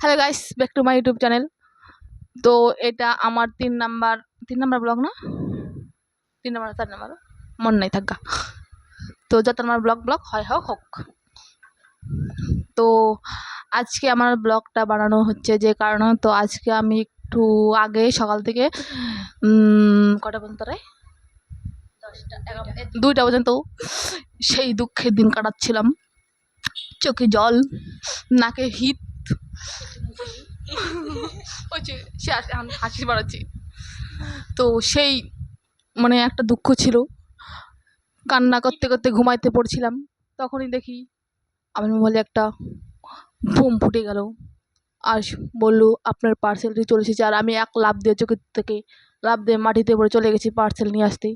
Hello guys back to my YouTube channel তো এটা আমার তিন নাম্বার তিন নাম্বার ব্লগ না? তিন নাম্বার চার নাম্বার। মন নাই থাকা। তো যত আমার ব্লগ ব্লগ হয় হোক হোক। তো আজকে আমার ব্লগটা বানানো হচ্ছে যে কারণে তো আজকে আমি একটু আগে সকাল থেকে কটা পর্যন্ত রে? দশটা এগারো এ দুইটা পর্যন্ত সেই দুঃখের দিন কাটাচ্ছিলাম। চোখে জল, নাকে হিট ওই যে সে হাসি বাড়াচ্ছি। তো সেই মানে একটা দুঃখ ছিল। কান্না করতে করতে ঘুমাইতে পড়ছিলাম। তখনই দেখি আমার মোবাইলে একটা বোম ফুটে গেল। আর বলল, আপনার পার্সেলটি চলে এসেছে। আর আমি এক লাভ দিয়ে চোখের থেকে লাভ দিয়ে মাটিতে পড়ে চলে গেছি পার্সেল নিয়ে আসতে।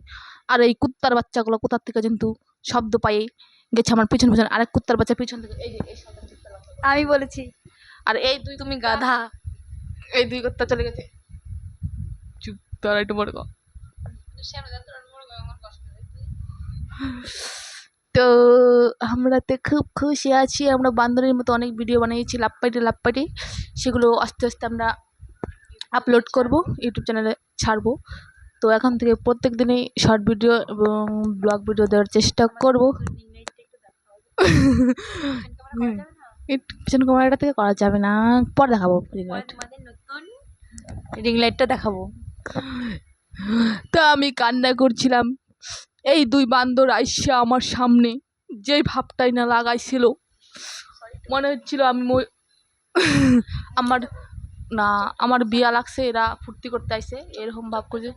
আর এই কুত্তার বাচ্চাগুলো কোথার থেকে কিন্তু শব্দ পায়ে গেছে আমার পিছন পিছন? আরেক কুত্তার বাচ্চা পিছন থেকে এই যে এই শব্দ আমি বলেছি। আর এই দুই তুমি গাধা এই দুই কুত্তা চলে গেছে। চুপ তারা একটু বড়। তো আমরা তো খুব খুশি আছি আমরা বান্দরের মতো অনেক ভিডিও বানিয়েছি লাপ্পাটি লাপ্পাটি সেগুলো আস্তে আস্তে আমরা আপলোড করব ইউটিউব চ্যানেলে ছাড়বো। তো এখন থেকে প্রত্যেক দিনই শর্ট ভিডিও এবং ব্লগ ভিডিও দেওয়ার চেষ্টা করব। পিছন ক্যামেরাটা থেকে করা যাবে না। পর দেখাবো রিং নতুন রিং লাইটটা দেখাবো। তা আমি কান্না করছিলাম। এই দুই বান্দর আইসা আমার সামনে। যেই ভাবটাই না লাগাইছিল। মনে হচ্ছিল আমি আমার না আমার বিয়া লাগছে এরা ফুর্তি করতে আইছে এরকম ভাব করছে।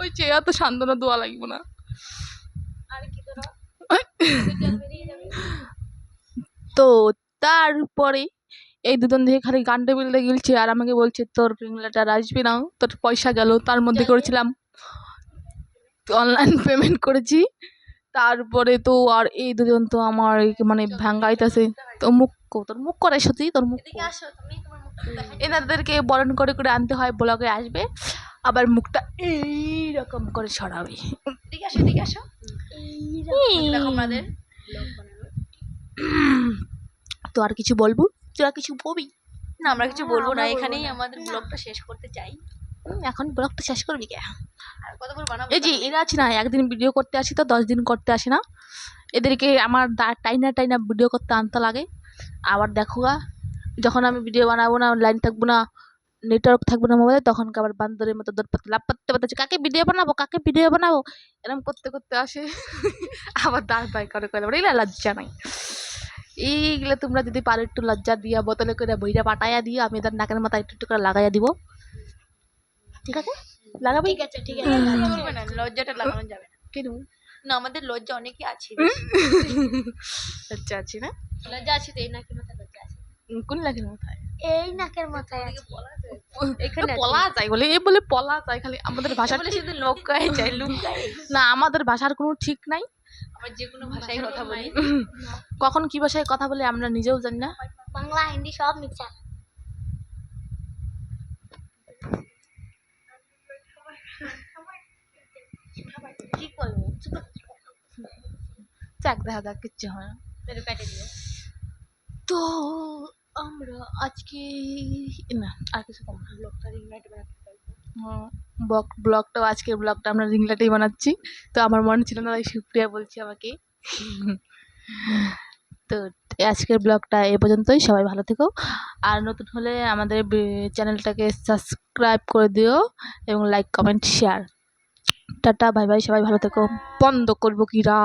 ওই চেয়া তো সান্ত্বনা দোয়া লাগবে না। তো তারপরে এই দুজন দেখে খালি গান্ডে বিলতে গিলছে আর আমাকে বলছে তোর রিং লাইট আর আসবে না তোর পয়সা গেল। তার মধ্যে করেছিলাম অনলাইন পেমেন্ট করেছি। তারপরে তো আর এই দুজন তো আমার মানে ভাঙ্গাইতেছে। তো মুখ তোর মুখ করে সত্যি তোর মুখ এনাদেরকে বরণ করে করে আনতে হয় ব্লগে আসবে। আবার মুখটা এই রকম করে আমাদের তো আর কিছু বলব? তোরা কিছু বলবি? না আমরা কিছু বলব না এখানেই আমাদের ব্লগটা শেষ করতে চাই। এখন ব্লগটা শেষ করবি কে? আর কত করে বানাবো এই যে এরা আছে না একদিন ভিডিও করতে আসি তো দশ দিন করতে আসি না। এদেরকে আমার দা- টাইনা টাইনা ভিডিও করতে আনতে লাগে। আবার দেখো গা যখন আমি ভিডিও বানাবো না লাইন থাকব না নেটওয়ার্ক থাকবে না মোবাইলে তখন আবার বান্দরের মতো দৌড় পাতে লাভ পাততে পারতেছে কাকে ভিডিও বানাবো কাকে ভিডিও বানাবো? এরকম করতে করতে আসে। আবার দাঁড় দাঁড় করে করে বলে এগুলা লজ্জা নাই। এইগুলো তোমরা যদি পারো একটু লজ্জা দিয়া বোতলে করে বইটা পাঠাইয়া দিও আমি তার নাকের মাথায় একটু একটু করে লাগাইয়া দিব। ঠিক আছে? লাগাবি? ঠিক আছে ঠিক আছে না লজ্জাটা লাগানো যাবে না। কেন না আমাদের লজ্জা অনেকই আছে। লজ্জা আছে না? লজ্জা আছে তো এই নাকের মাথায় লজ্জা আছে। কোন লাগের মাথায়? এই নাকের মাথায় আছে। এখানে পলা যায় বলে এ বলে পলা যায় খালি। আমাদের ভাষা বলে শুধু লুকায় যায় লুকায়। না আমাদের ভাষার কোনো ঠিক নাই। আমরা যে কোনো ভাষায় কথা বলি। কখন কি ভাষায় কথা বলে আমরা নিজেও জানি না। বাংলা হিন্দি সব মিক্সার কি করব? চাক দেখা যাক কিচ্ছু হয় না। দিও তো আমরা আজকে না আর কিছু কম ব্লগটা রিংলাইট ব্লগ ব্লগটাও আজকের ব্লগটা আমরা রিংলাটেই বানাচ্ছি। তো আমার মনে ছিল না তাই সুপ্রিয়া বলছি আমাকে। তো আজকের ব্লগটা এ পর্যন্তই। সবাই ভালো থেকো। আর নতুন হলে আমাদের চ্যানেলটাকে সাবস্ক্রাইব করে দিও এবং like comment share. Tata bye bye সবাই ভালো থেকো। বন্ধ করব কিরা।